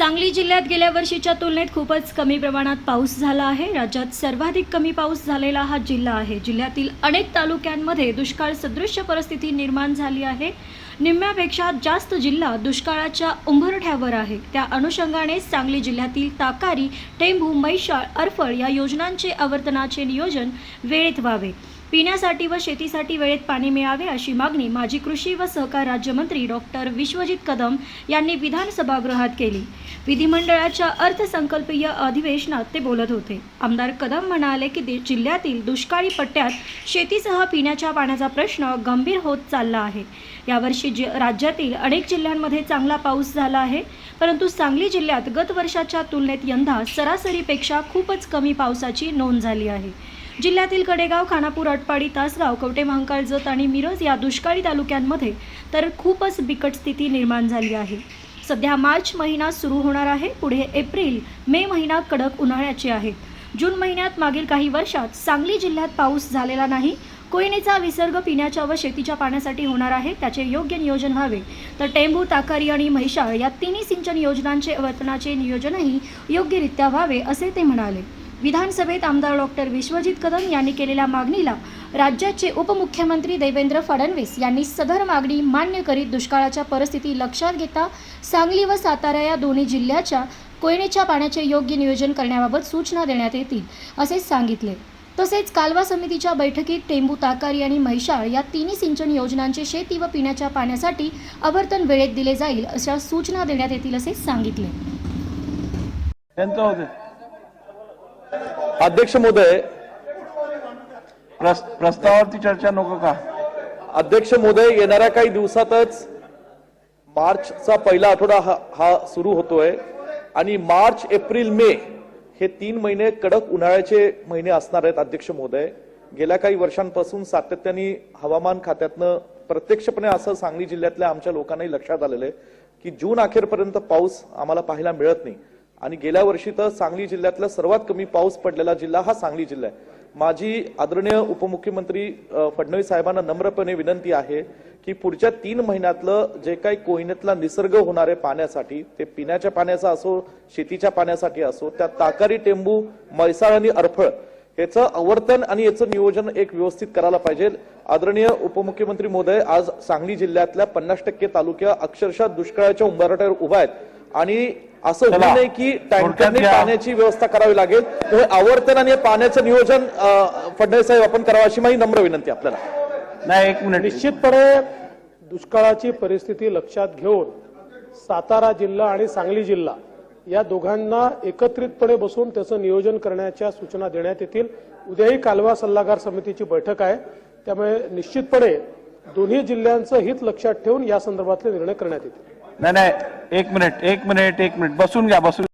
सांगली जिल्ह्यात गेल्या वर्षीच्या तुलनेत खूपच कमी प्रमाणात पाऊस झाला आहे. राज्यात सर्वाधिक कमी पाऊस झालेला हा जिल्हा आहे. जिल्ह्यातील अनेक तालुक्यांमध्ये दुष्काळ सदृश्य परिस्थिती निर्माण झाली आहे. निम्म्यापेक्षा जास्त जिल्हा दुष्काळाच्या उंबरठ्यावर आहे. त्या अनुषंगाने सांगली जिल्ह्यातील ताकारी टेंभू मैशाळ अरफळ या योजनांचे आवर्तनाचे नियोजन वेळेत व्हावे. पिण्यासाठी व शेतीसाठी वेळेत पाणी मिळावे अशी मागणी माजी कृषी व सहकार राज्यमंत्री डॉक्टर विश्वजित कदम यांनी विधानसभागृहात केली. विधिमंडळाच्या अर्थसंकल्पीय अधिवेशनात ते बोलत होते. आमदार कदम म्हणाले की जिल्ह्यातील दुष्काळी पट्ट्यात शेतीसह पिण्याच्या पाण्याचा प्रश्न गंभीर होत चालला आहे. यावर्षी जि राज्यातील अनेक जिल्ह्यांमध्ये चांगला पाऊस झाला आहे परंतु सांगली जिल्ह्यात गत वर्षाच्या तुलनेत यंदा सरासरीपेक्षा खूपच कमी पावसाची नोंद झाली आहे. जिल्ह्यातील कडेगाव खानापूर अटपाडी तासगाव कवटे महांकाळ जत आणि मिरज या दुष्काळी तालुक्यांमध्ये तर खूपच बिकट स्थिती निर्माण झाली आहे. सध्या मार्च महिना सुरू होणार आहे. पुढे एप्रिल मे महिना कडक उन्हाळ्याचे आहेत जून महिन्यात मागील काही वर्षात सांगली जिल्ह्यात पाऊस झालेला नाही. कोयनेचा विसर्ग पिण्याच्या व शेतीच्या पाण्यासाठी होणार आहे. त्याचे योग्य नियोजन व्हावे तर टेंभू ताकारी आणि म्हैशाळ या तिन्ही सिंचन योजनांचे वर्तनाचे नियोजनही योग्यरित्या व्हावे असे ते म्हणाले. विधानसभेत आमदार डॉक्टर विश्वजित कदम यांनी केलेल्या मागणीला राज्याचे उपमुख्यमंत्री देवेंद्र फडणवीस यांनी सदर मागणी मान्य करीत दुष्काळाच्या परिस्थिती लक्षात घेता सांगली व सातारा या दोन्ही जिल्ह्याच्या कोयनेच्या पाण्याचे योग्य नियोजन करण्याबाबत सूचना देण्यात येतील असे सांगितले. तसेच कालवा समितीच्या बैठकीत टेंबू ताकारी आणि म्हैशाळ या तिन्ही सिंचन योजनांचे शेती व पिण्याच्या पाण्यासाठी आवर्तन वेळेत दिले जाईल अशा सूचना देण्यात येतील असे सांगितले. अध्यक्ष महोदय प्रस्तावावरती चर्चा नको का? अध्यक्ष महोदय येणाऱ्या काही दिवसातच मार्चचा पहिला आठवडा हा हा सुरू होतोय. आणि मार्च एप्रिल मे हे तीन महिने कडक उन्हाळ्याचे महिने असणार आहेत अध्यक्ष महोदय. गेल्या काही वर्षांपासून सातत्याने हवामान खात्यातनं प्रत्यक्षपणे असं सांगली जिल्ह्यातल्या आमच्या लोकांनाही लक्षात आलेलं आहे की जून अखेरपर्यंत पाऊस आम्हाला पाहायला मिळत नाही. आणि गेल्या वर्षी तर सांगली जिल्ह्यातला सर्वात कमी पाऊस पडलेला जिल्हा हा सांगली जिल्हा आहे. माझी आदरणीय उपमुख्यमंत्री फडणवीस साहेबांना नम्रपणे विनंती आहे की पुढच्या तीन महिन्यातलं जे काही कोयनेतला निसर्ग होणार आहे पाण्यासाठी ते पिण्याच्या पाण्याचा असो शेतीच्या पाण्यासाठी असो त्या ताकारी टेंबू म्हैसाळ आणि अरफळ याचं आवर्तन आणि याचं नियोजन एक व्यवस्थित करायला पाहिजे. आदरणीय उपमुख्यमंत्री महोदय आज सांगली जिल्ह्यातल्या पन्नास टक्के तालुक्या अक्षरशः दुष्काळाच्या उंबरठ्यावर उभा आहेत. आणि असं होऊ चला. नये की टँकरने. पाण्याची व्यवस्था करावी लागेल. त्यामुळे आवर्तन आणि पाण्याचं नियोजन फडणवीस साहेब आपण करावं अशी माझी नम्र विनंती आपल्याला. नाही एक मिनिट. निश्चितपणे दुष्काळाची परिस्थिती लक्षात घेऊन सातारा जिल्हा आणि सांगली जिल्हा या दोघांना एकत्रितपणे बसून त्याचं नियोजन करण्याच्या सूचना देण्यात येतील. उद्याही कालवा सल्लागार समितीची बैठक आहे. त्यामुळे निश्चितपणे दोन्ही जिल्ह्यांचं हित लक्षात ठेवून या संदर्भातले निर्णय करण्यात येतील. नाही नाही एक मिनिट एक मिनिट एक मिनिट. बसून घ्या बसून